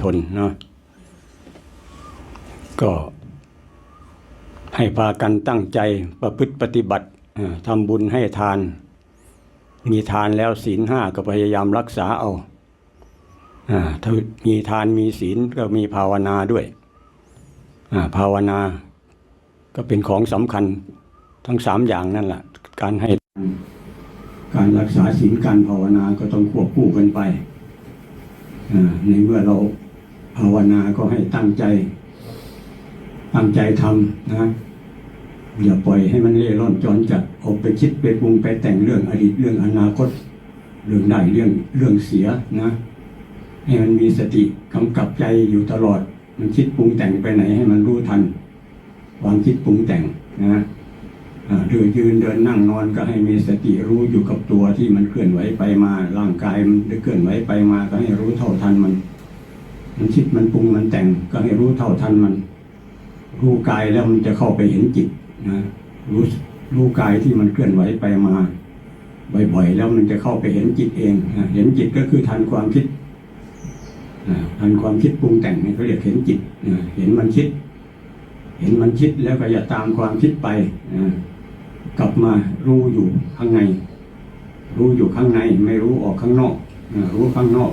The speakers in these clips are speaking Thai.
ชนเนาะก็ให้พากันตั้งใจประพฤติปฏิบัติทำบุญให้ทาน มีทานแล้วศีลห้าก็พยายามรักษาเอาอ่าถ้ามีทานมีศีลก็มีภาวนาด้วยอ่าภาวนาก็เป็นของสำคัญทั้งสามอย่างนั่นแหละการให้การรักษาศีลการภาวนาก็ต้องควบคู่กันไป ในเมื่อเราภาวนาก็ให้ตั้งใจ ตั้งใจทำนะ อย่าปล่อยให้มันเล่ร่อนจรจัดออกไปคิดไปปรุงไปแต่งเรื่องอดีตเรื่องอนาคต เรื่องได้เรื่องเรื่องเสียนะ ให้มันมีสติกำกับใจอยู่ตลอด มันคิดปรุงแต่งไปไหนให้มันรู้ทัน ความคิดปรุงแต่งนะ เดินยืนเดินนั่งนอนก็ให้มีสติรู้อยู่กับตัวที่มันเคลื่อนไหวไปมาร่างกายมันเคลื่อนไหวไปมาก็ให้รู้เท่าทันมัน มันคิดมันปรุงมันแต่งก็ให้รู้เท่าทันมัน รู้กายแล้วมันจะเข้าไปเห็นจิตนะรู้รู้กายที่มันเคลื่อนไหวไปมาบ่อยๆแล้วมันจะเข้าไปเห็นจิตเองเห็นจิตก็คือทันความคิดทันความคิดปรุงแต่งนี่เขาเรียกเห็นจิตเห็นมันคิด เห็นมันคิดแล้วก็อย่าตามความคิดไป กลับมารู้อยู่ข้างใน รู้อยู่ข้างในไม่รู้ออกข้างนอกรู้ข้างนอก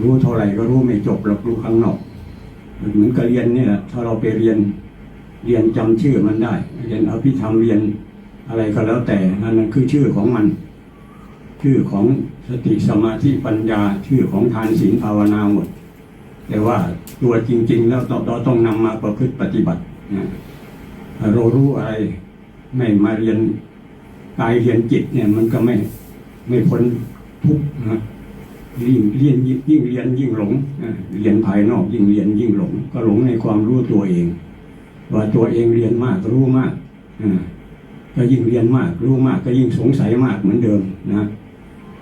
รู้เท่าไหร่ก็รู้ไม่จบหรอกรู้ข้างนอก เหมือนกับเรียนเนี่แหละถ้าเราไปเรียนเรียนจำชื่อมันได้ เรียนอภิธรรมเรียนอะไรก็แล้วแต่นั่นนคือชื่อของมัน ชื่อของสติสมาธิปัญญาชื่อของทานศีลภาวนาหมด แต่ว่าตัวจริง ๆ แล้วเราต้องนำมาประพฤติปฏิบัตินะเรารู้อะไร ไม่มาเรียนกายเรียนจิตเนี่ยมันก็ไม่ไม่พ้นทุกข์นะยิ่งเรียนยิ่งเรียนยิ่งหลงเรียนภายนอกยิ่งเรียนยิ่งหลง ก็หลงในความรู้ตัวเอง ว่าตัวเองเรียนมากรู้มากอ่าก็ยิ่งเรียนมากรู้มาก ก็ยิ่งสงสัยมากเหมือนเดิมนะ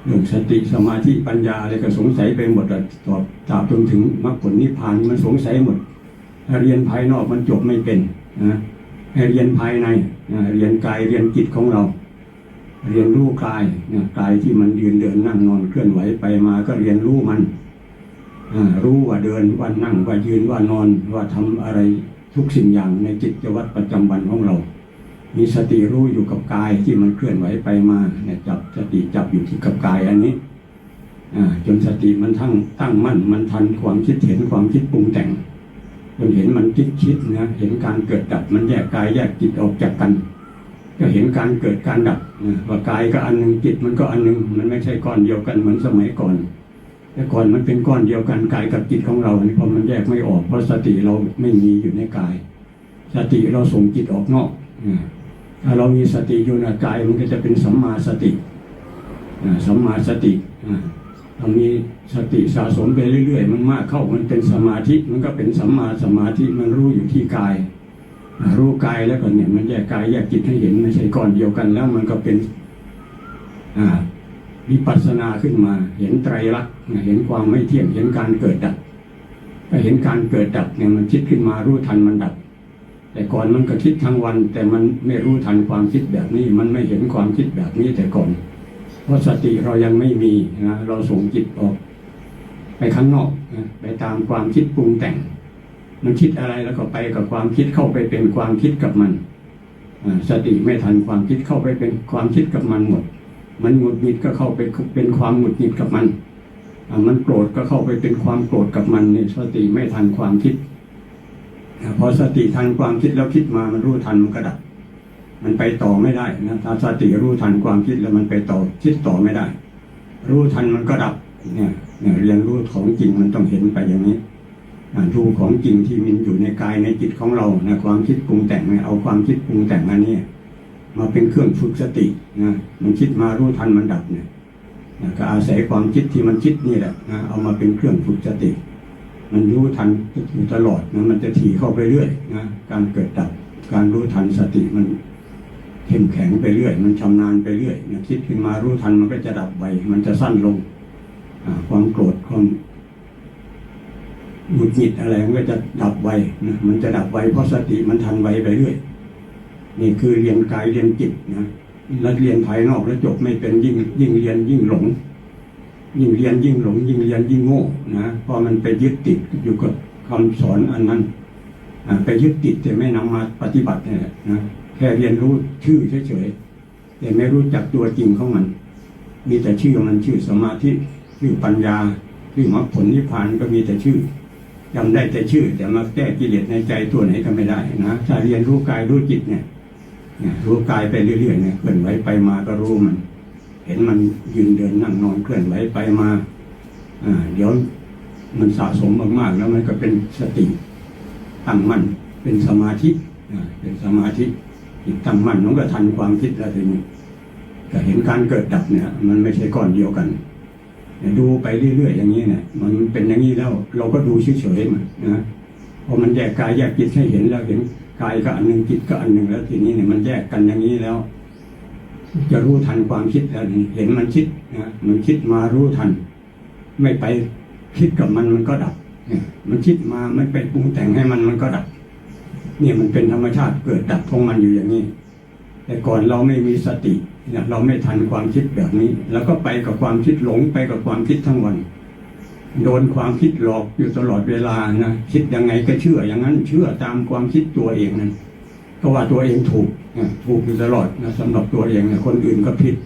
เรื่องสติสมาธิปัญญาอะไรก็สงสัยไปหมดตอบตราบจนถึงมรรคผลนิพพานมันสงสัยหมดถ้าเรียนภายนอกมันจบไม่เป็นนะ เรียนภายในนะเรียนกายเรียนจิตของเรา เรียนรู้กายนะกายที่มันยืนเดินนั่งนอนเคลื่อนไหวไปมาก็เรียนรู้มันรู้ว่าเดินว่านั่งว่ายืนว่านอนว่าทำอะไรทุกสิ่งอย่างในจิตวัตรประจำวันของเรา มีสติรู้อยู่กับกายที่มันเคลื่อนไหวไปมาเนี่ยจับสติจับอยู่ที่กับกายอันนี้จนสติมันทั้งตั้งมั่นมันทันความคิดเห็นความคิดปรุงแต่ง จนเห็นมันคิดคิดนะเห็นการเกิดดับมันแยกกายแยกจิตออกจากกัน ก็เห็นการเกิดการดับว่ากายก็อันหนึ่งจิตมันก็อันหนึ่งมันไม่ใช่ก้อนเดียวกันเหมือนสมัยก่อน แต่ก่อนมันเป็นก้อนเดียวกันกายกับจิตของเรานี่พอมันแยกไม่ออกเพราะสติเราไม่มีอยู่ในกาย สติเราส่งจิตออกนอกถ้าเรามีสติอยู่ในกายมันก็จะเป็นสัมมาสติสัมมาสติ นะเรามีสติสะสมไปเรื่อย ๆ มันมากเข้ามันเป็นสมาธิมันก็เป็นสัมมาสมาธิมันรู้อยู่ที่กาย รู้กายแล้วก็เนี่ย มันแยกกายแยกจิตให้เห็นไม่ใช่ก้อนเดียวกันแล้วมันก็เป็นอ่าวิปัสสนาขึ้นมา เห็นไตรลักษณ์เห็นความไม่เที่ยงเห็นการเกิดดับก็เห็นการเกิดดับเนี่ยมันคิดขึ้นมารู้ทันมันดับ แต่ก่อนมันก็คิดทั้งวัน แต่มันไม่รู้ทันความคิดแบบนี้ มันไม่เห็นความคิดแบบนี้แต่ก่อน เพราะสติเรายังไม่มีนะเราส่งจิตออก ไปข้างนอกนะไปตามความคิดปรุงแต่ง มันคิดอะไรแล้วก็ไปกับความคิดเข้าไปเป็นความคิดกับมันสติไม่ทันความคิดเข้าไปเป็นความคิดกับมันหมด มันหงุดหงิดก็เข้าไปเป็นความหงุดหงิดกับมันมันโกรธก็เข้าไปเป็นความโกรธกับมันนี่สติไม่ทันความคิดพอสติทันความคิดแล้วคิดมามันรู้ทันมันก็ดับ มันไปต่อไม่ได้นะถ้าสติรู้ทันความคิดแล้วมันไปต่อคิดต่อไม่ได้ รู้ทันมันก็ดับเนี่ยเนี่ยเรียนรู้ของจริงมันต้องเห็นไปอย่างนี้อ่าดูของจริงที่มันอยู่ในกายในจิตของเรานะความคิดปรุงแต่งเนี่ยเอาความคิดปรุงแต่งอันนี้มาเป็นเครื่องฝึกสตินะมันคิดมารู้ทันมันดับเนี่ยนะก็อาศัยความคิดที่มันคิดนี่แหละนะเอามาเป็นเครื่องฝึกสติ มันรู้ทันอยู่ตลอดนะมันจะถี่เข้าไปเรื่อยนะการเกิดดับ การรู้ทันสติมัน เข้มแข็งไปเรื่อย มันชำนาญไปเรื่อยนะคิดขึ้นมารู้ทันมันก็จะดับไป มันจะสั้นลงความโกรธความหงุดหงิดอะไรมันก็จะดับไวนะมันจะดับไวเพราะสติมันทันไวไปเรื่อย นี่คือเรียนกายเรียนจิตนะแล้วเรียนภายนอกแล้วจบไม่เป็นยิ่งยิ่งเรียนยิ่งหลง ยิ่งเรียนยิ่งหลง ยิ่งเรียนยิ่งโง่นะเพราะมันไปยึดติดอยู่กับคำสอนอันนั้นไปยึดติดแต่ไม่นำมาปฏิบัติเนี่ยนะ แค่เรียนรู้ชื่อเฉยๆแต่ไม่รู้จักตัวจริงของมัน มีแต่ชื่อมันชื่อสมาธิชื่อปัญญาชื่อมรรคผลนิพพานก็มีแต่ชื่อจำได้แต่ชื่อ แต่มาแก้กิเลสในใจตัวไหนก็ไม่ได้นะถ้าเรียนรู้กายรู้จิตเนี่ยเนี่ยรู้กายไปเรื่อยๆเนี่ยเคลื่อนไหวไปมาก็รู้มัน เห็นมันยืนเดินนั่งนอนเคลื่อนไหวไปมาอ่าเดี๋ยวมันสะสมมากๆแล้วมันก็เป็นสติตั้งมั่นเป็นสมาธิอ่าเป็นสมาธิ จิตตั้งมั่นมันก็ทันความคิดแล้วทีนี้ก็เห็นการเกิดดับเนี่ย มันไม่ใช่ก้อนเดียวกันดูไปเรื่อยๆอย่างนี้เนี่ย มันเป็นอย่างนี้แล้ว เราก็ดูเฉยๆมันนะพอมันแยกกายแยกจิตให้เห็นแล้วเห็นกายก็อันหนึ่งจิตก็อันหนึ่งแล้วทีนี้เนี่ยมันแยกกันอย่างนี้แล้ว จะรู้ทันความคิดแล้วเห็นมันคิดนะมันคิดมารู้ทัน ไม่ไปคิดกับมันมันก็ดับเนี่ยมันคิดมาไม่ไปปรุงแต่งให้มันมันก็ดับ เนี่ยมันเป็นธรรมชาติเกิดดับของมันอยู่อย่างนี้ แต่ก่อนเราไม่มีสติเนี่ยเราไม่ทันความคิดแบบนี้ แล้วก็ไปกับความคิดหลงไปกับความคิดทั้งวัน โดนความคิดหลอกอยู่ตลอดเวลานะคิดยังไงก็เชื่ออย่างนั้น เชื่อตามความคิดตัวเองนั้นก็ว่าตัวเองถูกนะถูกอยู่ตลอดนะสำหรับตัวเองนะคนอื่นก็ผิด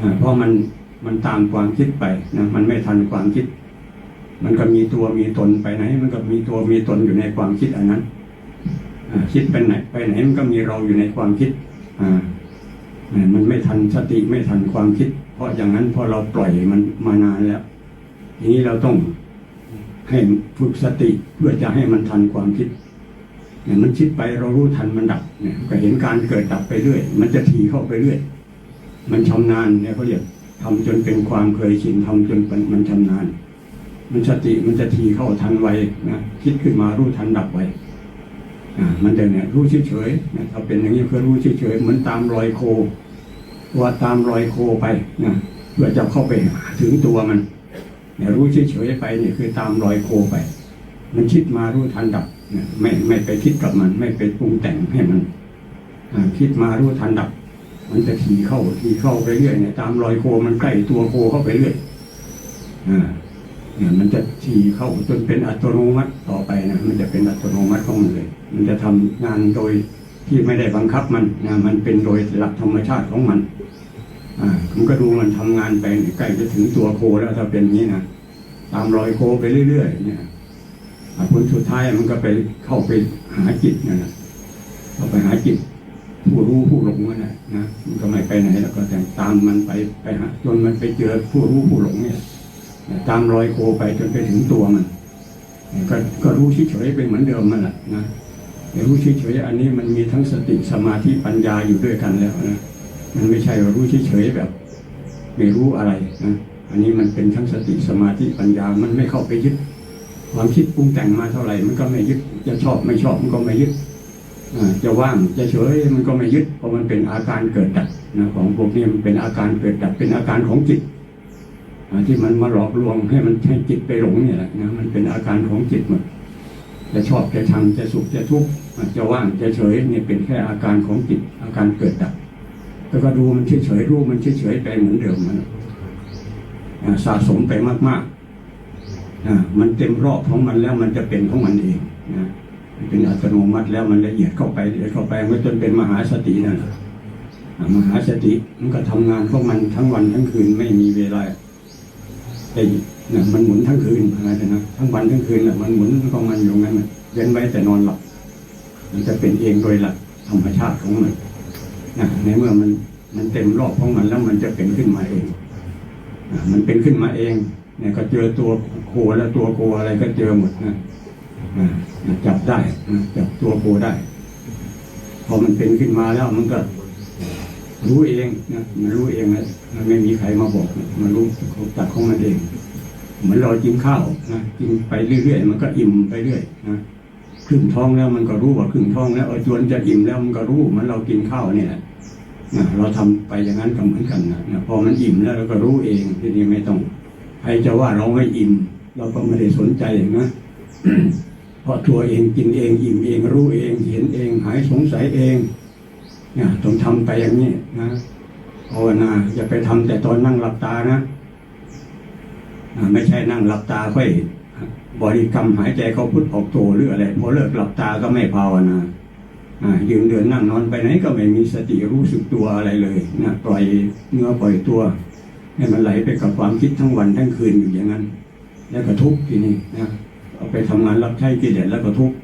นะเพราะมันมันตามความคิดไปนะมันไม่ทันความคิด มันก็มีตัวมีตนไปไหน มันก็มีตัวมีตนอยู่ในความคิดอันนั้น คิดไปไหนไปไหนมันก็มีเราอยู่ในความคิดมันไม่ทันสติไม่ทันความคิด เพราะอย่างนั้นพอเราปล่อยมันมานานแล้ว ทีนี้เราต้องให้ฝึกสติเพื่อจะให้มันทันความคิดเนี่ยมันคิดไปเรารู้ทันมันดับเนี่ยก็เห็นการเกิดดับไปเรื่อย มันจะทีเข้าไปเรื่อย มันชำนาญเนี่ยเขาเรียกทำจนเป็นความเคยชินทำจนมันชำนาญ มันสติมันจะทีเข้าทันไวนะคิดขึ้นมารู้ทันดับไว มันจะเนี่ยรู้เฉยๆนะถ้าเป็นอย่างนี้เพื่อรู้เฉยๆเหมือนตามรอยโค ว่าตามรอยโคไปนะเพื่อจะเข้าไปหาถึงตัวมันเนี่ยรู้เฉยๆไปเนี่ยคือตามรอยโคไป มันคิดมารู้ทันดับนะไม่ไม่ไปคิดกับมัน ไม่ไปปรุงแต่งให้มันคิดมารู้ทันดับ มันจะทีเข้าทีเข้าไปเรื่อยเนี่ยตามรอยโคมันใกล้ตัวโคเข้าไปเรื่อยอ่าเนี่ยมันจะทีเข้าจนเป็นอัตโนมัติต่อไปนะมันจะเป็นอัตโนมัติของมันเลย มันจะทำงานโดยที่ไม่ได้บังคับมันนะมันเป็นโดยหลักธรรมชาติของมันอ่ามันก็ดูมันทำงานไปใกล้จะถึงตัวโคแล้วถ้าเป็นอย่างนี้นะตามรอยโคไปเรื่อยๆเนี่ยผลสุดท้ายมันก็ไปเข้าไปหาจิตนั่นแหละเข้าไปหาจิตผู้รู้ผู้หลงนั่นแหละนะมันก็ไม่ไปไหนแล้วก็แต่ตามมันไปไปหาจนมันไปเจอผู้รู้ผู้หลงเนี่ยตามรอยโคไปจนไปถึงตัวมันก็ก็รู้เฉยๆไปเหมือนเดิมมันแหละนะ รู้เฉยๆอันนี้มันมีทั้งสติสมาธิปัญญาอยู่ด้วยกันแล้วนะมันไม่ใช่ว่ารู้เฉยๆแบบ ไม่รู้อะไรนะอันนี้มันเป็นทั้งสติสมาธิปัญญามันไม่เข้าไปยึด ความคิดปรุงแต่งมาเท่าไหร่ มันก็ไม่ยึดจะชอบไม่ชอบมันก็ไม่ยึดจะว่างจะเฉยมันก็ไม่ยึดเพราะมันเป็นอาการเกิดดับนะของพวกนี้มันเป็นอาการเกิดดับเป็นอาการของจิตที่มันมาหลอกลวงให้มันให้จิตไปหลงเนี่ยแหละนะมันเป็นอาการของจิตหมด จะชอบจะชังจะสุขจะทุกข์จะว่างจะเฉยเนี่ยเป็นแค่อาการของจิตอาการเกิดดับแล้วก็ดูมันเฉยเฉยรู้มันเฉยเฉยไปเหมือนเดิมมันสะสมไปมากๆมันเต็มรอบของมันแล้วมันจะเป็นของมันเองนะเป็นอัตโนมัติแล้วมันละเอียดเข้าไปละเอียดเข้าไปมันจนเป็นมหาสตินั่นแหละมหาสติมันก็ทำงานของมันทั้งวันทั้งคืนไม่มีเวลาไอ้นะมันหมุนทั้งคืนอะไรนะทั้งวันทั้งคืนแหละมันหมุนของมันอยู่งั้นเว้นไว้แต่นอนหลับ มันจะเป็นเองโดยหลักธรรมชาติของมันนะในเมื่อมันมันเต็มรอบของมันแล้วมันจะเป็นขึ้นมาเองมันเป็นขึ้นมาเองเนี่ยก็เจอตัวโคและตัวโคอะไรก็เจอหมดนะจับได้นะจับตัวโคได้ พอมันเป็นขึ้นมาแล้วมันก็รู้เองนะมันรู้เองนะมันไม่มีใครมาบอกนะมันรู้จักของมันเอง เหมือนเรากินข้าวนะกินไปเรื่อยๆ มันก็อิ่มไปเรื่อยนะครึ่งท้องแล้วมันก็รู้ว่าครึ่งท้องแล้วเออจวนจะอิ่มแล้วมันก็รู้มันเรากินข้าวเนี่ยนะเราทำไปอย่างนั้นก็เหมือนกันนะนะพอมันอิ่มแล้วเราก็รู้เองทีนี้ไม่ต้องใครจะว่าเราไม่อิ่ม เราก็ไม่ได้สนใจนะเพราะตัวเองกินเองอิ่มเองรู้เอง เห็นเองหายสงสัยเองเนี่ยต้องทำไปอย่างนี้นะภาวนาอย่าไปทำแต่ตอนนั่งหลับตานะ ไม่ใช่นั่งหลับตาค่อยบริกรรมหายใจเขาพุทออกโทหรืออะไรพอเลิกหลับตาก็ไม่ภาวนาอ่ายืนเดินนั่งนอนไปไหนก็ไม่มีสติรู้สึกตัวอะไรเลยนะปล่อยเนื้อปล่อยตัว ให้มันไหลไปกับความคิดทั้งวันทั้งคืนอยู่อย่างนั้น แล้วก็ทุกข์ทีนี้นะเอาไปทำงานรับใช้กิเลสแล้วก็ทุกข์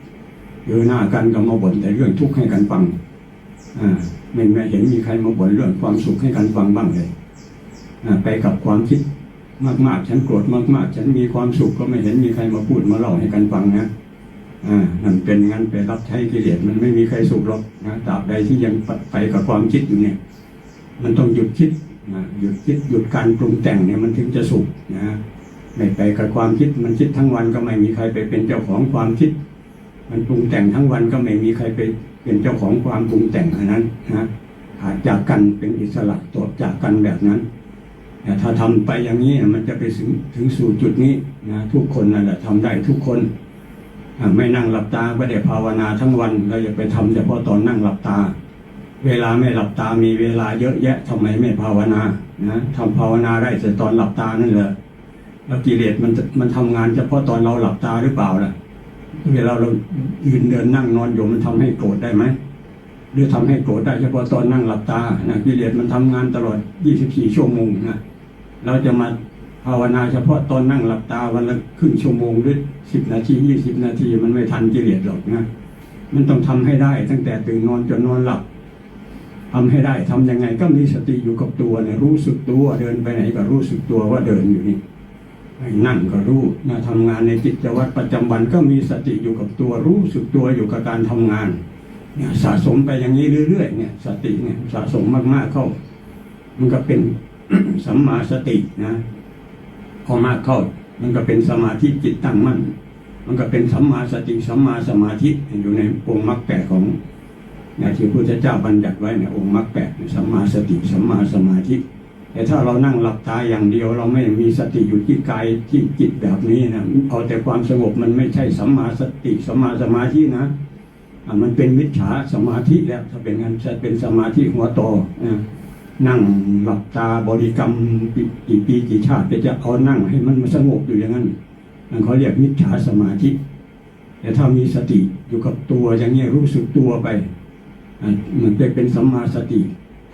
เจอหน้ากันก็มาบ่นแต่เรื่องทุกข์ให้กันฟังอ่าไม่ไม่เห็นมีใครมาบ่นเรื่องความสุขให้กันฟังบ้างเลยอ่าไปกับความคิด มากๆ ฉันโกรธมาก ๆ ฉันมีความสุขก็ไม่เห็นมีใครมาพูดมาเล่าให้กันฟังนะอ่านั่นเป็นงั้นไปรับใช้กิเลสมันไม่มีใครสุขหรอกนะตราบใดที่ยังไปกับความคิดอยู่เนี่ย มันต้องหยุดคิดนะหยุดคิดหยุดการปรุงแต่งเนี่ยมันถึงจะสุขนะไม่ไปกับความคิดมันคิดทั้งวันก็ไม่มีใครไปเป็นเจ้าของความคิด มันปรุงแต่งทั้งวันก็ไม่มีใครไปเป็นเจ้าของความปรุงแต่งอันนั้นนะขาดจากกันเป็นอิสระตัวจากกันแบบนั้น ถ้าทำไปอย่างนี้มันจะไปถึงถึงสู่จุดนี้นะทุกคนนั่นแหละทำได้ทุกคนไม่นั่งหลับตาไม่ได้ภาวนาทั้งวันเราอย่าไปทำเฉพาะตอนนั่งหลับตา เวลาไม่หลับตามีเวลาเยอะแยะทำไมไม่ภาวนานะทำภาวนาได้แต่ตอนหลับตานั่นแหละแล้วกิเลสมันมันทำงานเฉพาะตอนเราหลับตาหรือเปล่าล่ะเวลาเรายืนเดินนั่งนอนอยู่มันทำให้โกรธได้ไหมหรือทำให้โกรธได้เฉพาะตอนนั่งหลับตานะกิเลสมันทำงานตลอด 24 ชั่วโมงนะ เราจะมาภาวนาเฉพาะตอนนั่งหลับตาวันละครึ่งชั่วโมงหรือ10นาที20นาทีมันไม่ทันกิเลสหรอกนะมันต้องทำให้ได้ ตั้งแต่ตื่นนอนจนนอนหลับทำให้ได้ทำยังไงก็มีสติอยู่กับตัวเนี่ยรู้สึกตัวเดินไปไหนก็รู้สึกตัวว่าเดินอยู่นี่นั่งก็รู้นะทำงานในกิจวัตรประจำวันก็มีสติอยู่กับตัว รู้สึกตัวอยู่กับการทำงานเนี่ยสะสมไปอย่างนี้เรื่อยๆเนี่ย สติเนี่ยสะสมมากๆเข้า มันก็เป็น สัมมาสตินะพอมากเข้า มันก็เป็นสมาธิจิตตั้งมั่น มันก็เป็นสัมมาสติสัมมาสมาธิอยู่ในองค์มรรคแปดของเนี่ยที่พระพุทธเจ้าบัญญัติไว้เนี่ยองค์มรรคแปดสัมมาสติสัมมาสมาธิ แต่ถ้าเรานั่งหลับตาอย่างเดียว เราไม่มีสติอยู่ที่กายที่จิตแบบนี้นะเอาแต่ความสงบมันไม่ใช่สัมมาสติสัมมาสมาธินะอะมันเป็นมิจฉาสมาธิแล้วถ้าเป็นงั้นจะเป็นสมาธิหัวโตนะ นั่งหลับตาบริกรรมกี่ปีกี่ชาติจะเอานั่งให้มันมสงบอยู่อย่างนั้นนั่นเขาเรียกมิจฉาสมาธิแต่ถ้ามีสติอยู่กับตัวอย่างนี้รู้สึกตัวไปอะมันจะเป็นสัมมาสติ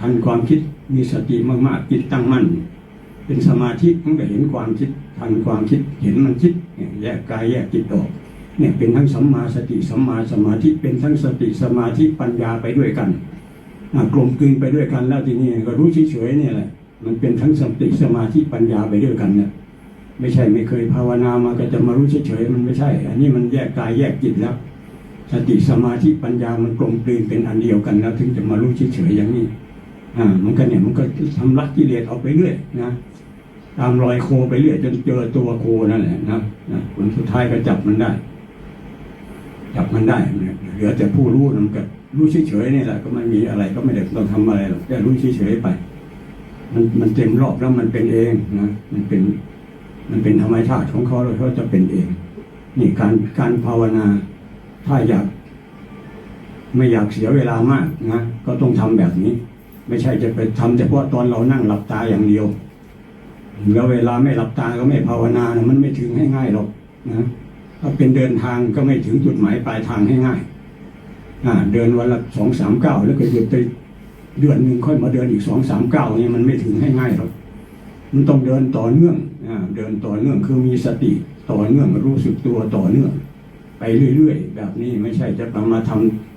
ทันความคิดมีสติมากๆจิตตั้งมั่น เป็นสมาธิมันก็เห็นความคิดทันความคิดเห็นมันคิดแยกกายแยกจิตออกเนี่ยเป็นทั้งสัมมาสติสัมมาสมาธิเป็นทั้งสติสมาธิปัญญาไปด้วยกัน กลมกลืนไปด้วยกันแล้วทีนี้ก็รู้เฉยๆเนี่ยแหละมันเป็นทั้งสติสมาธิปัญญาไปด้วยกันเนี่ยไม่ใช่ไม่เคยภาวนามาก็จะมารู้เฉยๆมันไม่ใช่ อันนี้มันแยกกายแยกจิตแล้ว สติสมาธิปัญญามันกลมกลืนเป็นอันเดียวกันแล้ว ถึงจะมารู้เฉยๆอย่างนี้ อ่า มันก็เนี่ยมันก็ทำลักกิเลสออกไปเรื่อยนะตามรอยโคไปเรื่อยจนเจอตัวโคนั่นแหละนะนะผลสุดท้ายก็จับมันได้ จับมันได้เนี่ยเหลือแต่ผู้รู้นะมันก็ รู้เฉยๆนี่แหละก็ไม่มีอะไรก็ไม่ได้ต้องทำอะไรหรอกแค่รู้เฉยๆไป มันมันเต็มรอบแล้วมันเป็นเองนะมันเป็น มันเป็นธรรมชาติของเขาแล้วเขาจะเป็นเอง นี่การการภาวนา ถ้าอยาก ไม่อยากเสียเวลามากนะก็ต้องทำแบบนี้ ไม่ใช่จะไปทำเฉพาะตอนเรานั่งหลับตาอย่างเดียวแล้วเวลาไม่หลับตาก็ไม่ภาวนานะมันไม่ถึงให้ง่ายหรอกนะถ้าเป็นเดินทางก็ไม่ถึงจุดหมายปลายทางให้ง่าย เดินวันละสองสามเก้าแล้วก็หยุดไปเดือนหนึ่งค่อยมาเดินอีกสองสามเก้าเนี่ยมันไม่ถึงง่ายๆหรอกมันต้องเดินต่อเนื่องอ่าเดินต่อเนื่องคือมีสติต่อเนื่องรู้สึกตัวต่อเนื่อง ไปเรื่อยๆ แบบนี้ไม่ใช่จะมาท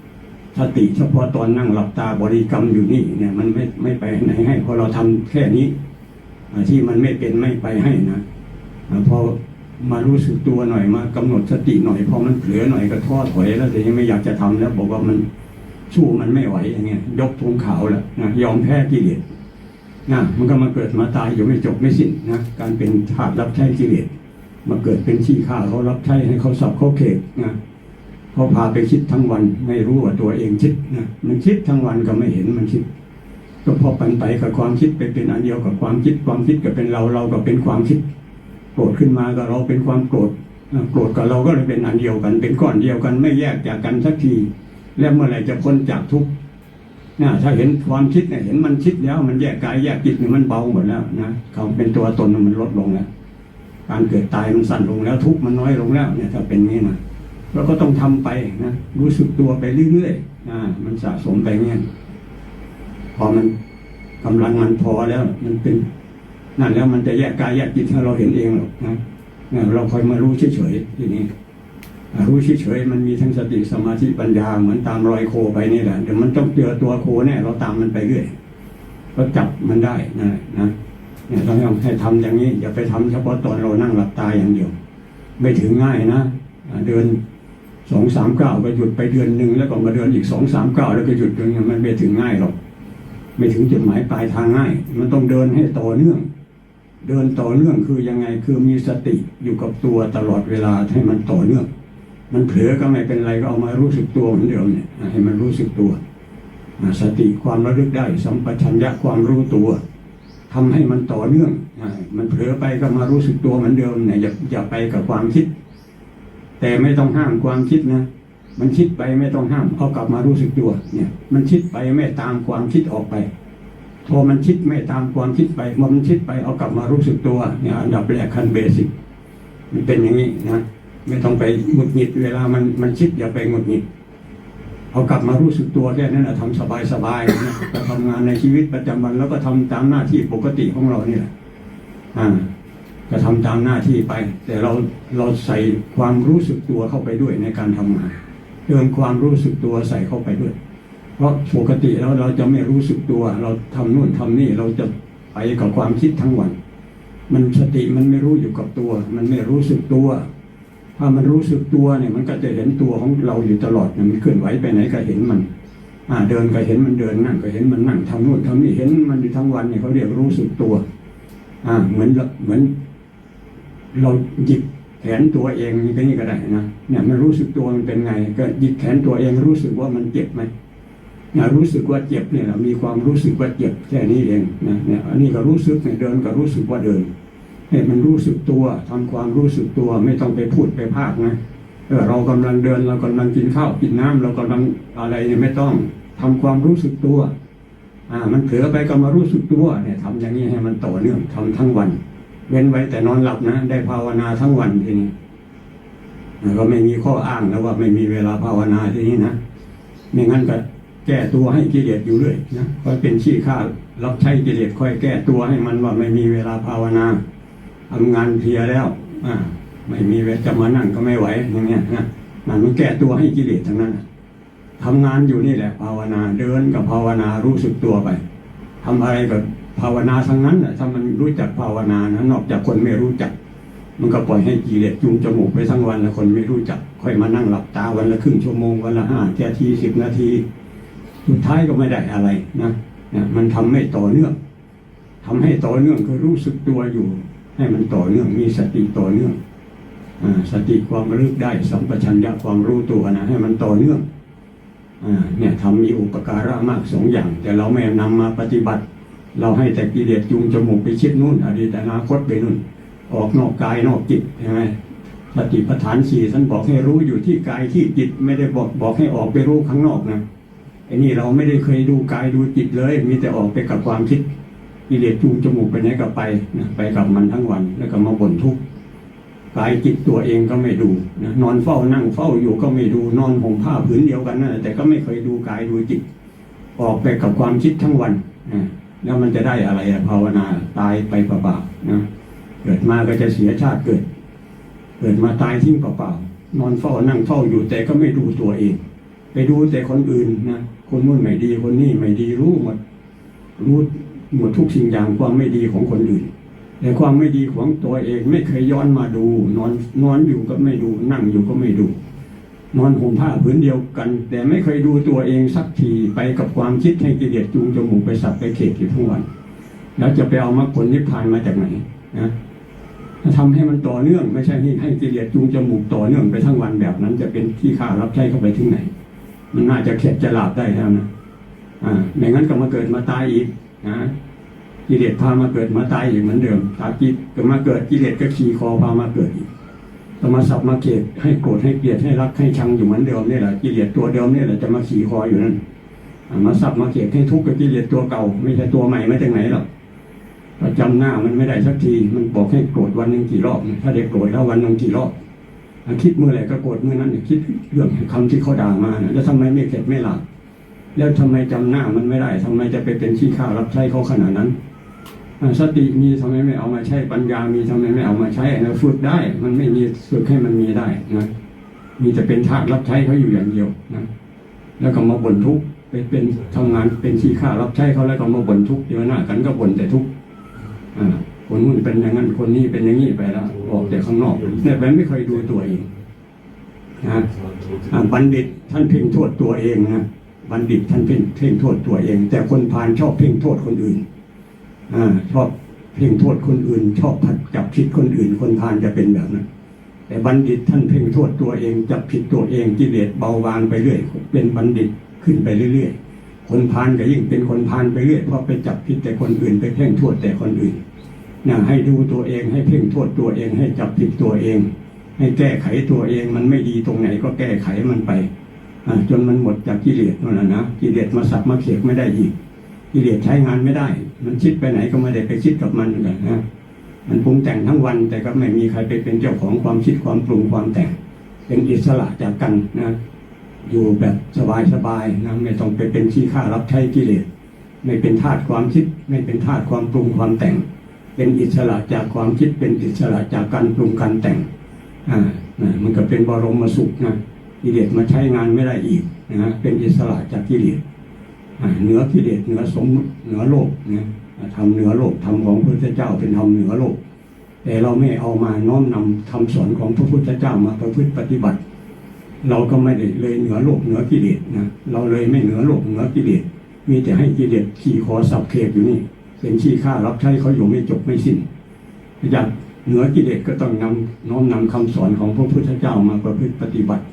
ำสติเฉพาะตอนนั่งหลับตาบริกรรมอยู่นี่เนี่ยมันไม่ไม่ไปไหนให้พอเราทำแค่นี้อที่มันไม่เป็นไม่ไปให้นะอ่าพอ มารู้สึกตัวหน่อยมากำหนดสติหน่อยพอมันเผลอหน่อยก็ท้อถอยแล้วแต่ยังไม่อยากจะทำแล้ว บอกว่ามันสู้มันไม่ไหวอย่างเงี้ยยกธงขาวแล้วนะยอมแพ้กิเลสนะมันก็มาเกิดมาตายอยู่ไม่จบไม่สิ้นนะการเป็นทาสรับใช้กิเลสมาเกิดเป็นขี้ข้าเขารับใช้ให้เขาสับเขาเขกนะเขาพาไปคิดทั้งวันไม่รู้ว่าตัวเองคิดนะมันคิดทั้งวันก็ไม่เห็นมันคิด ก็พอปันไปกับความคิดไปเป็นอันเดียวกับความคิดความคิดก็เป็นเราเราก็เป็นความคิด โกรธขึ้นมาก็เราเป็นความโกรธโกรธกับเราก็เลยเป็นอันเดียวกัน เป็นก้อนเดียวกันไม่แยกจากกันสักที แล้วเมื่อไหร่จะพ้นจากทุกข์นะถ้าเห็นความคิดเนี่ยเห็นมันคิดแล้ว มันแยกกายแยกจิตเนี่ยมันเบาหมดแล้วนะเขาเป็นตัวตนมันลดลงแล้วการเกิดตายมันสั้นลงแล้วทุกข์มันน้อยลงแล้วเนี่ยถ้าเป็นงนี้นะเราก็ต้องทำไปนะรู้สึกตัวไปเรื่อยๆอ่ามันสะสมไปเงี้ยพอมันกำลังมันพอแล้ว มันเป็น นั่นแล้วมันจะแยกกายแยกจิตให้เราเห็นเองหรอกนะเนี่ยเราคอยมารู้เฉยๆทีนี้รู้เฉยๆมันมีทั้งสติสมาธิปัญญาเหมือนตามรอยโคไปนี่แหละเดี๋ยวมันต้องเจอตัวโคแน่เราตามมันไปเรื่อยก็จับมันได้นะนะเนี่ยต้องให้ทำอย่างนี้ อย่าไปทำเฉพาะตอนเรานั่งหลับตาอย่างเดียว ไม่ถึงง่ายนะเดินสองสามเก้าก็หยุดไปเดือนหนึ่งแล้วก็มาเดินอีกสองสามเก้าแล้วก็หยุดเงี้มันไม่ถึงง่ายหรอก ไม่ถึงจุดหมายปลายทางง่าย มันต้องเดินให้ต่อเนื่อง เดินต่อเนื่องคือยังไงคือมีสติอยู่กับตัวตลอดเวลาให้มันต่อเนื่อง มันเผลอก็ไม่เป็นไรก็เอามารู้สึกตัวเหมือนเดิมเนี่ยให้มันรู้สึกตัวสติความระลึกได้ สัมปชัญญะความรู้ตัวทำให้มันต่อเนื่องมันเผลอไปก็มารู้สึกตัวเหมือนเดิมเนี่ยอย่าอย่าไปกับความคิด แต่ไม่ต้องห้ามความคิดนะมันคิดไปไม่ต้องห้ามเอากลับมารู้สึกตัวเนี่ย มันคิดไปไม่ตามความคิดออกไป พอมันคิดไม่ตามความคิดไปมันคิดไปเอากลับมารู้สึกตัวเนี่ยอันดับแรกขั้นเบสิกมันเป็นอย่างนี้นะไม่ต้องไปหงุดหงิดเวลามันมันคิดอย่าไปหงุดหงิดเอากลับมารู้สึกตัวแค่นั้นนะทำสบายๆนะก็ทำงานในชีวิตประจำวัน แล้วก็ทำตามหน้าที่ปกติของเรานี่แหละอ่าก็ทำตามหน้าที่ไป แต่เราเราใส่ความรู้สึกตัวเข้าไปด้วยในการทำงานเติมความรู้สึกตัวใส่เข้าไปด้วย ราะปกติแล้วเราจะไม่รู้สึกตัว เราทำนู่นทำนี่เราจะไปกับความคิดทั้งวัน มันสติมันไม่รู้อยู่กับตัว มันไม่รู้สึกตัว ถ้ามันรู้สึกตัวเนี่ยมันก็จะเห็นตัวของเราอยู่ตลอดเนี่ยมันเคลื่อนไหวไปไหนก็เห็นมัน อ่าเดินก็เห็นมันเดินนั่งก็เห็นมันนั่งทำนู่นทำนี่เห็นมันอยู่ทั้งวันเนี่ยเขาเรียกรู้สึกตัว อ่า เหมือนเหมือน เราหยิกแขนตัวเองนี่ก็นี่ก็ได้นะเนี่ยมันรู้สึกตัวมันเป็นไง ก็หยิกแขนตัวเองรู้สึกว่ามันเจ็บไหม นี่ยรู้สึกว่าเจ็บเนี่ยเรามีความรู้สึกว่าเจ็บแค่นี้เองนะเนี่ยอันนี้ก็รู้สึกเนี่ยเดินก็รู้สึกว่าเดินให้มันรู้สึกตัวทำความรู้สึกตัวไม่ต้องไปพูดไปพากนะเออเรากำลังเดินเรากำลังกินข้าวกินน้ำเรากำลังอะไรเนี่ยไม่ต้องทำความรู้สึกตัวอ่ามันเผลอไปก็มารู้สึกตัวเนี่ยทำอย่างนี้ให้มันต่อเนื่องทำทั้งวัน เว้นไว้แต่นอนหลับนะ ได้ภาวนาทั้งวันทีนี้ก็ไม่มีข้ออ้างแล้วว่าไม่มีเวลาภาวนาทีนี้นะไม่งั้นก็ แก้ตัวให้กิเลสอยู่เรื่อยนะคอยเป็นขี้ข้ารับใช้กิเลสคอยแก้ตัวให้มันว่าไม่มีเวลาภาวนาทำงานเพียแล้วอ่าไม่มีเวลาจะมานั่งก็ไม่ไหวอย่างเงี้ยนะมันมันแก้ตัวให้กิเลสทั้งนั้นน่ะทำงานอยู่นี่แหละ ภาวนาเดินกับภาวนารู้สึกตัวไปทำอะไรกับภาวนาทั้งนั้นแหละถ้ามันรู้จักภาวนานะนอกจากคนไม่รู้จัก มันก็ปล่อยให้กิเลสจูงจมูกไปทั้งวันแล้วคนไม่รู้จัก ค่อยมานั่งหลับตาวันละครึ่งชั่วโมงวันละห้านาทีสิบนาที สุดท้ายก็ไม่ได้อะไรนะเนี่ยมันทำไม่ต่อเนื่องทำให้ต่อเนื่องคือรู้สึกตัวอยู่ ให้มันต่อเนื่องมีสติต่อเนื่องอ่าสติความระลึกได้สัมปชัญญะความรู้ตัวนะให้มันต่อเนื่องอ่าเนี่ยทำมีอุปการะมากสองอย่าง แต่เราไม่นำมาปฏิบัติ เราให้แต่กิเลสจูงจมูกไปชิดนู่นอดีตอนาคตไปนู่น ออกนอกกายนอกจิตใช่ไหมสติปัฏฐานสี่ท่านบอกให้รู้อยู่ที่กายที่จิตไม่ได้บอกบอกให้ออกไปรู้ข้างนอกนะ อ้นี่เราไม่ได้เคยดูกายดูจิตเลย มีแต่ออกไปกับความคิดกิเลสจูงจมูกไปไหนก็ไปนะไปกับมันทั้งวันแล้วก็มาบ่นทุกข์กายจิตตัวเองก็ไม่ดูนะนอนเฝ้านั่งเฝ้าอยู่ก็ไม่ดูนอนห่มผ้าผืนเดียวกันนะแต่ก็ไม่เคยดูกายดูจิต ออกไปกับความคิดทั้งวันนะแล้วมันจะได้อะไรภาวนาตายไปเปล่าๆนะเกิดมาก็จะเสียชาติเกิด เกิดมาตายทิ้งเปล่าๆนอนเฝ้านั่งเฝ้าอยู่แต่ก็ไม่ดูตัวเอง ไปดูแต่คนอื่นนะ คนนู้นไม่ดีคนนี้ไม่ดีรู้หมดรู้หมดทุกสิ่งอย่างความไม่ดีของคนอื่น แต่ความไม่ดีของตัวเองไม่เคยย้อนมาดู นอนนอนอยู่ก็ไม่ดู นั่งอยู่ก็ไม่ดู นอนห่มผ้าผืนเดียวกัน แต่ไม่เคยดูตัวเองสักทีไปกับความคิดให้กิเลสจูงจมูกไปสับไปเขกอยู่ทั้งวัน แล้วจะไปเอามรรคผลนิพพานมาจากไหนนะถ้าทำให้มันต่อเนื่องไม่ใช่ให้ให้กิเลสจูงจมูกต่อเนื่องไปทั้งวันแบบนั้น จะเป็นที่ข้ารับใช้เข้าไปถึงไหน มันน่าจะเข็ดจะหลาบได้แล้วนะอ่าไม่งั้นก็มาเกิดมาตายอีกนะกิเลสพามาเกิดมาตายอีกเหมือนเดิมตาจิตก็มาเกิดกิเลสก็ขี่คอพามาเกิดอีกก็มาสับมาเกลียดให้โกรธให้เกลียดให้รักให้ชังอยู่เหมือนเดิมนี่แหละกิเลสตัวเดิมนี่แหละจะมาขี่คออยู่นั่นอ่ามาสับมาเกลียดให้ทุกข์กับกิเลสตัวเก่า ไม่ใช่ตัวใหม่มาจากไหนหรอกก็จำหน้ามันไม่ได้สักที มันบอกให้โกรธวันหนึ่งกี่รอบ ถ้าได้โกรธแล้ววันหนึ่งกี่รอบ คิดเมื่อไหร่ก็โกรธเมื่อนั้นคิดเรื่องคำที่เขาด่ามานะแล้วทำไมไม่เข็ดไม่หลับแล้วทำไมจำหน้ามันไม่ได้ทำไมจะไปเป็นขี้ข้ารับใช้เขาขนาดนั้นอ่าสติมีทำไมไม่เอามาใช้ปัญญามีทำไมไม่เอามาใช้นะฝึกได้ มันไม่มีฝึกให้มันมีได้นะมีแต่เป็นทาสรับใช้เขาอยู่อย่างเดียวนะแล้วก็มาบ่นทุกข์ไปเป็นทำงานเป็นขี้ข้ารับใช้เขาแล้วก็มาบ่นทุกข์เดี๋ยวหน้ากันก็บ่นแต่ทุกข์อ่า คนนู้นเป็นอย่างนั้นคนนี้เป็นอย่างนี้ไปแล้วออกแต่ข้างนอกเนี่ยแบบไม่เคยดูตัวเองนะบัณฑิตท่านเพ่งโทษตัวเองนะบัณฑิตท่านเพ่งเพ่งโทษตัวเอง แต่คนพาลชอบเพ่งโทษคนอื่นอ่าชอบเพ่งโทษคนอื่น ชอบผัดจับผิดคนอื่น คนพาลจะเป็นแบบนั้นแต่บัณฑิตท่านเพ่งโทษตัวเองจับผิดตัวเองกิเลสเบาบางไปเรื่อย เป็นบัณฑิตขึ้นไปเรื่อยๆคนพาลก็ยิ่งเป็นคนพาลไปเรื่อยเพราะไปจับผิดแต่คนอื่นไปเพ่งโทษแต่คนอื่น นะให้ดูตัวเองให้เพ่งโทษตัวเอง ให้จับผิดตัวเอง ให้แก้ไขตัวเองมันไม่ดีตรงไหนก็แก้ไขมันไปจนมันหมดจากกิเลสนั่นแหละนะกิเลสมาสับมาเขียกไม่ได้อีกกิเลสใช้งานไม่ได้ มันคิดไปไหนก็ไม่ได้ไปคิดกับมันเลยนะมันปรุงแต่งทั้งวันแต่ก็ไม่มีใครไปเป็นเจ้าของความคิดความปรุงความแต่ง เป็นอิสระจากกันนะ อยู่แบบสบายๆนะไม่ต้องไปเป็นขี้ข้ารับใช้กิเลสไม่เป็นทาสความคิด ไม่เป็นทาสความปรุงความแต่ง เป็นอิสระจากความคิดเป็นอิสระจากการปรุงการแต่งอ่ามันก็เป็นบรมสุขนะกิเลสมาใช้งานไม่ได้อีกนะเป็นอิสระจากกิเลสเหนือกิเลสเหนือสมเหนือโลกนะทำเหนือโลกทำของพระพุทธเจ้าเป็นธรรมเหนือโลก แต่เราไม่เอามาน้อมนำคำสอนของพระพุทธเจ้ามาประพฤติปฏิบัติ เราก็ไม่ได้เลยเหนือโลกเหนือกิเลสนะเราเลยไม่เหนือโลกเหนือกิเลสมีแต่ให้กิเลสขี่คอสับเคบอยู่นี่ เป็นขี้ข้ารับใช้เขาอยู่ไม่จบไม่สิ้นอยากเหนือกิเลสก็ต้องนำน้อมนำคำสอนของพระพุทธเจ้ามาประพฤติปฏิบัติ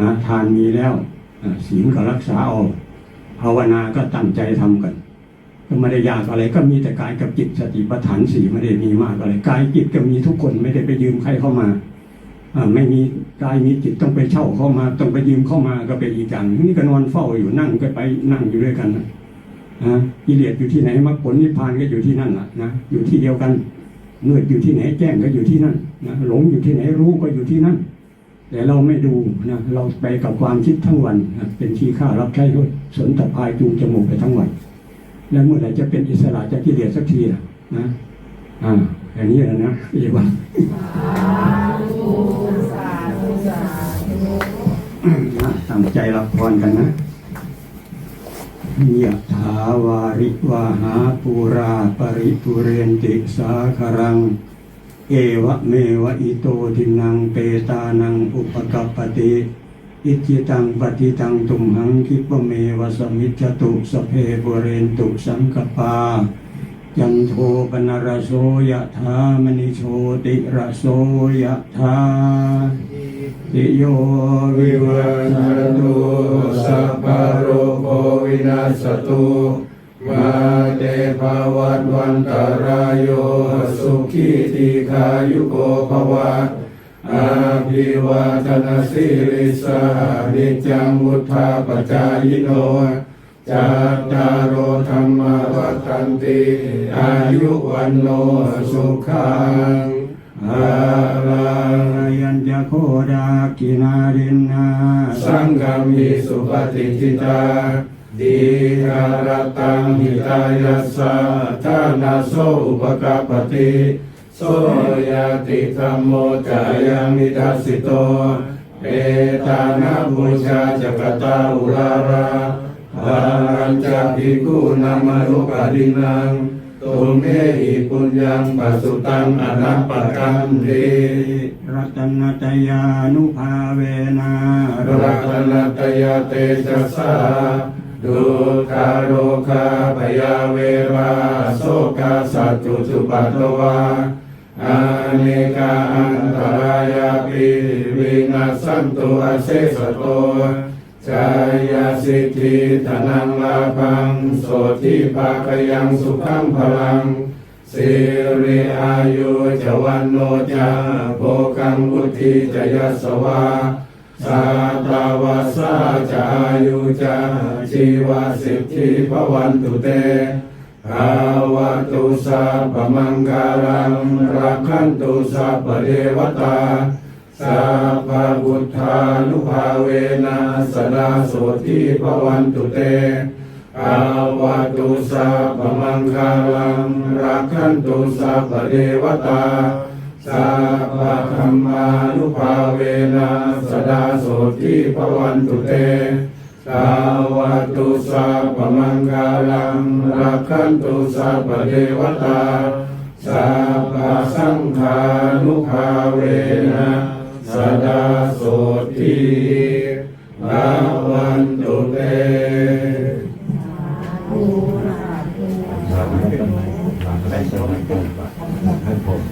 นะทานมีแล้วศีลก็รักษาเอาภาวนาก็ตั้งใจทำกัน ก็ไม่ได้ยากอะไรก็มีแต่กายกับจิตสติปัฏฐานสี่ไม่ได้มีมากอะไรกายจิตก็มีทุกคนไม่ได้ไปยืมใครเข้ามาอ่าไม่มีกายมีจิตต้องไปเช่าเข้ามา ต้องไปยืมเข้ามาก็เป็นอีกอย่างนี่ก็นอนเฝ้าอยู่นั่งก็ไปนั่งอยู่ด้วยกันนะ นะกิเลสอยู่ที่ไหนมรรคผลนิพพานก็อยู่ที่นั่นแหละนะอยู่ที่เดียวกันมืดอยู่ที่ไหนแจ้งก็อยู่ที่นั่นนะหลงอยู่ที่ไหนรู้ก็อยู่ที่นั่น แต่เราไม่ดูนะเราไปกับความคิดทั้งวันนะเป็นที่ข้ารับใช้ด้วยสนตะพายจูงจมูกไปทั้งวัน แล้วเมื่อไหร่จะเป็นอิสระจากกิเลสสักทีล่ะนะอ่าอย่างนี้แหละนะเรียกว่าตั้งใจรับพรกันนะ ยะถาวาริวาหาปูราปริปุเรนติสาคารัง เอวะเมวะอิโตทินังเปตานังอุปกัปติอิจิตังปฏิตังตุมหังคิปเมวะสมิจตุสเพบุเรนตุสังกปายันโทปนรโสยะธามณิโชติระโสยะธาติโยวิวัชตุสัพพโร นาศตุมาเตภวัตวันตารายโยสุขีติขายุโกภวะอาภิวาทนาสิริสานิจจังวุธาปจายโนจัตตารโอธรรมวัฏันติอายุวันโนสุขังอาลังยัญจโคดากินารินนาสังฆมิสุปฏิทิตา ดีคารตังหิตายัสสะทานาโสอุปกปปติโสยติธรรมโมจายังมิทัสสิโตเอตานาบูชาจักตาอุลาราภารัญจภิกขุนามารุปาดินังตุเมหิปุญญังปัสสุตังอนัปปกันติรัตนตยานุภาเวนะรัตนตยาเตชะสา ดุคาโรคาพยาเวราโสกาสัจจุจุปัตตวาอาเนกาอันตรายาปิวินาสันตุอาเสสโตชายาสิทธิธนังลาพังโสทิภาคยังสุขังพลังสิริอายุจวันโนจาโภคังบุธิจยัสสวา สาตาวาสาจายุจาชีวาสิทธิพวันตุเตภาวะตุสัพมังคารังรักขันตุสัพเทวตาสัพพุทธานุภาเวนะสดาโสทิภวันตุเตภาวะตุสัพมังคารังรักขันตุสัพเทวตา สัพพะธรรมานุภาเวนะสดาโสทิภวันตุเตสาวะตุสัพพมังคาลังรักขันตุสัพพเทวตาสัพพะสังฆานุภาเวนะสดาโสทิภวันตุเต Thank you.